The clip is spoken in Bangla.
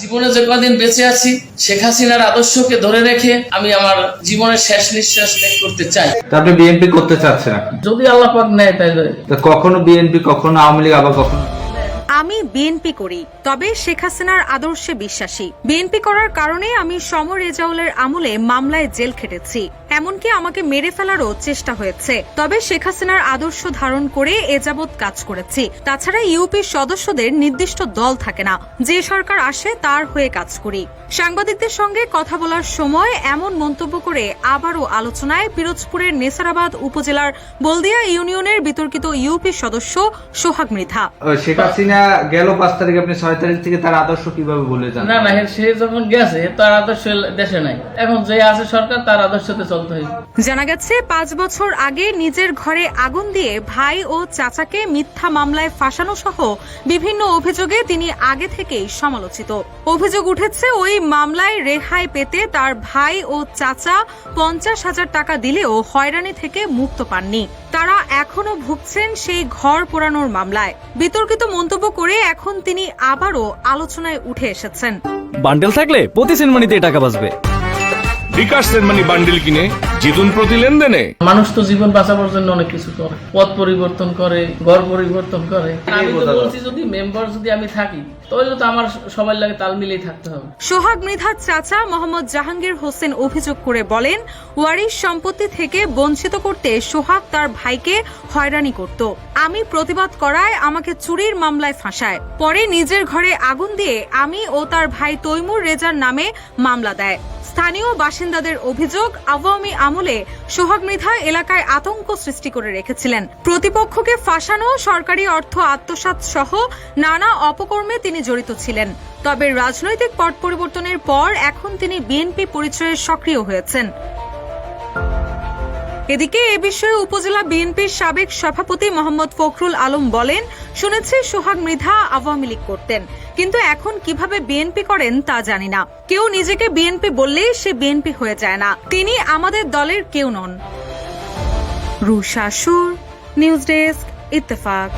জীবনে যে কদিন বেঁচে আছি শেখ হাসিনার আদর্শকে ধরে রেখে আমি আমার জীবনের শেষ নিঃশ্বাস ত্যাগ করতে চাই। আপনি বিএনপি করতে চাচ্ছেন যদি আল্লাহ পাক নেয় তাহলে কখনো বিএনপি কখনো আওয়ামী লীগ আবার কখনো? আমি বিএনপি করি তবে শেখ হাসিনার আদর্শে বিশ্বাসী। বিএনপি করার কারণে আমি সমর রেজাউলের আমলে মামলায় জেল খেটেছি। এমনকি আমাকে মেরে ফেলারও চেষ্টা হয়েছে। তবে শেখ হাসিনার আদর্শ ধারণ করে এ যাবৎ কাজ করেছি। তাছাড়া ইউপির সদস্যদের নির্দিষ্ট দল থাকে না। যে সরকার আসে তার হয়ে কাজ করি। সাংবাদিকদের সঙ্গে কথা বলার সময় এমন মন্তব্য করে আবারও আলোচনায় পিরোজপুরের নেসারাবাদ উপজেলার বলদিয়া ইউনিয়নের বিতর্কিত ইউপি সদস্য সোহাগ মৃধা। শেখ হাসিনা গেল পাঁচ তারিখ আপনি ছয় তারিখ থেকে তার আদর্শ কীভাবে বলে যান? না না সে যখন গেছে তার আদর্শ দেশে নাই। এখন যে আছে সরকার তার আদর্শতে চলতে জানা গেছে পাঁচ বছর আগে নিজের ঘরে আগুন দিয়ে ভাই ও চাচাকে মিথ্যা মামলায় ফাঁসানো সহ বিভিন্ন অভিযোগে তিনি আগে থেকেই সমালোচিত। অভিযোগ উঠেছে ওই মামলায় রেহাই পেতে তার ভাই ও চাচা পঞ্চাশ হাজার টাকা দিলেও হয়রানি থেকে মুক্ত পাননি। তারা এখনও ভুগছেন সেই ঘর পোড়ানোর মামলায়। বিতর্কিত মন্তব্য করে এখন তিনি আবারও আলোচনায় উঠে এসেছেন। বান্ডেল থাকলে প্রতি সেনমানিতে টাকা বাঁচবে। বিকাশ সেনমানি বান্ডিল কিনে জিতুন প্রতি লেনদেনে। মানুষ তো জীবন বাঁচাবার জন্য অনেক কিছু করে। পথ পরিবর্তন করে ঘর পরিবর্তন করে। আমি তো বলছি যদি মেম্বার যদি আমি থাকি তাহলে তো আমার সবার লাগে তাল মিলিয়ে থাকতে হবে। সোহাগ মৃধার চাচা মোহাম্মদ জাহাঙ্গীর হোসেন অভিযোগ করে বলেন ওয়ারিশ সম্পত্তি থেকে বঞ্চিত করতে সোহাগ তার ভাইকে হয়রানি করত। আমি প্রতিবাদ করায় আমাকে চুরির মামলায় ফাঁসায়। পরে নিজের ঘরে আগুন দিয়ে আমি ও তার ভাই তৈমুর রেজার নামে মামলা দেয়। স্থানীয় বাসিন্দাদের অভিযোগ, আওয়ামী আমলে সোহাগ মৃধা এলাকায় আতঙ্ক সৃষ্টি করে রেখেছিলেন। প্রতিপক্ষকে ফাঁসানো, সরকারি অর্থ আত্মসাত সহ নানা অপকর্মে তিনি জড়িত ছিলেন। তবে রাজনৈতিক পট পরিবর্তনের পর এখন তিনি বিএনপি পরিচয়ে সক্রিয় হয়েছেন। এদিকে এ বিষয়ে উপজেলা বিএনপির সাবেক সভাপতি মোহাম্মদ ফখরুল আলম বলেন, শুনেছি সোহাগ মৃধা আওয়ামী লীগ করতেন, কিন্তু এখন কীভাবে বিএনপি করেন তা জানি না। কেউ নিজেকে বিএনপি বললেই সে বিএনপি হয়ে যায় না। তিনি আমাদের দলের কেউ নন। রুশাসুর নিউজ ডেস্ক, ইত্তেফাক।